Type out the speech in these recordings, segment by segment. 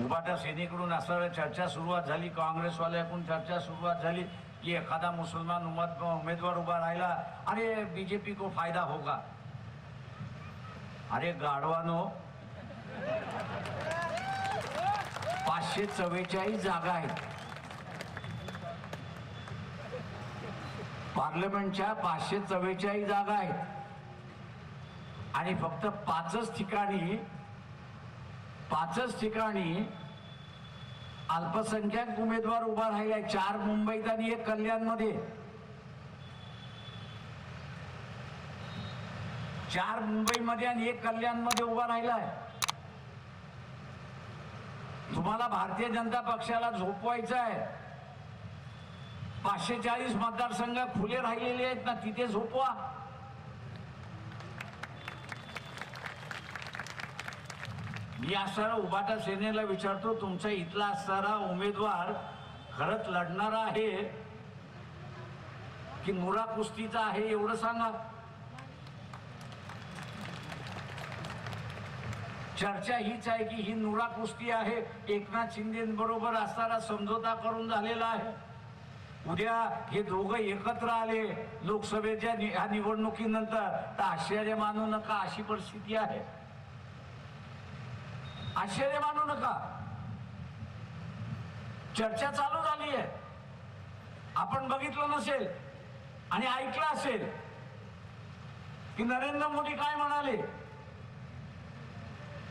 उभाटा सेनेकडून असणाऱ्या चर्चा सुरुवात झाली. काँग्रेसवाल्याकडून चर्चा सुरुवात झाली की एखादा मुसलमान उमद उमेदवार उभा राहिला अरे बीजेपी को फायदा होगा. अरे गाढवानो पाचशे चव्वेचाळीस जागा आहेत. पार्लमेंटच्या पाचशे चव्वेचाळीस जागा आहेत. आणि फक्त पाचच ठिकाणी पाचच ठिकाणी अल्पसंख्याक उमेदवार उभा राहिलाय. चार मुंबईत आणि एक कल्याणमध्ये. चार मुंबईमध्ये आणि एक कल्याणमध्ये उभा राहिलाय. तुम्हाला भारतीय जनता पक्षाला झोपवायचं आहे पाचशे चाळीस मतदारसंघ खुले राहिलेले आहेत ना तिथे झोपवा. मी असणारा उभाटा सेनेला विचारतो तुमचा इथला असणारा उमेदवार खरंच लढणारा आहे की मुरा कुस्तीचा आहे एवढं सांगा. चर्चा हीच आहे की ही नुरा कुस्ती आहे एकनाथ शिंदेबरोबर असणारा समझोता करून झालेला आहे. उद्या हे दोघं एकत्र आले लोकसभेच्या ह्या निवडणुकीनंतर तर आश्चर्य मानू नका अशी परिस्थिती आहे. आश्चर्य मानू नका. चर्चा चालू झाली आहे. आपण बघितलं नसेल आणि ऐकलं असेल की नरेंद्र मोदी काय म्हणाले?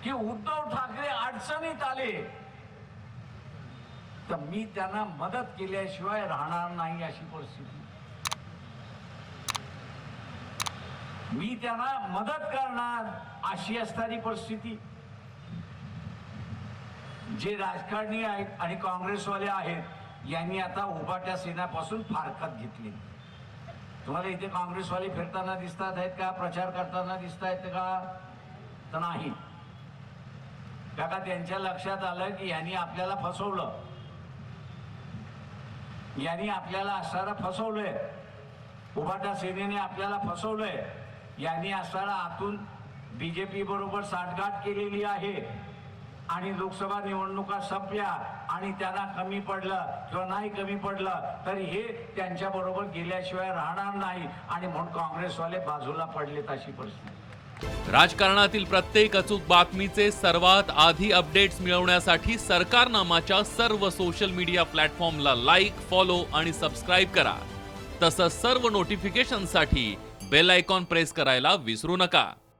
की उद्धव ठाकरे अडचणीत आले. तर मी त्यांना मदत केल्याशिवाय राहणार नाही अशी परिस्थिती. मी त्यांना मदत करणार अशी असणारी परिस्थिती. जे राजकारणी आहेत आणि काँग्रेसवाले आहेत यांनी आता उभाट्या सेनापासून फारकत घेतली. तुम्हाला इथे काँग्रेसवाले फिरताना दिसतात आहेत का? प्रचार करताना दिसत आहेत का? तर नाही. का त्यांच्या लक्षात आलं की यांनी आपल्याला फसवलं. यांनी आपल्याला असणारा फसवलंय. उभाटा सेनेने आपल्याला फसवलंय. यांनी असणारा आतून बीजेपी बरोबर साठगाठ केलेली आहे. आणि लोकसभा निवडणुका संपल्या आणि त्यांना कमी पडलं किंवा नाही कमी पडलं तरी हे त्यांच्या बरोबर गेल्याशिवाय राहणार नाही. आणि म्हणून काँग्रेसवाले बाजूला पडलेत अशी परिस्थिती. राजकारणातील प्रत्येक अचूक बातमीचे सर्वात आधी अपडेट्स मिळवण्यासाठी सरकारनामाच्या सर्व सोशल मीडिया प्लॅटफॉर्मला लाईक फॉलो आणि सबस्क्राईब करा. तसंच सर्व नोटिफिकेशनसाठी बेल आयकॉन प्रेस करायला विसरू नका.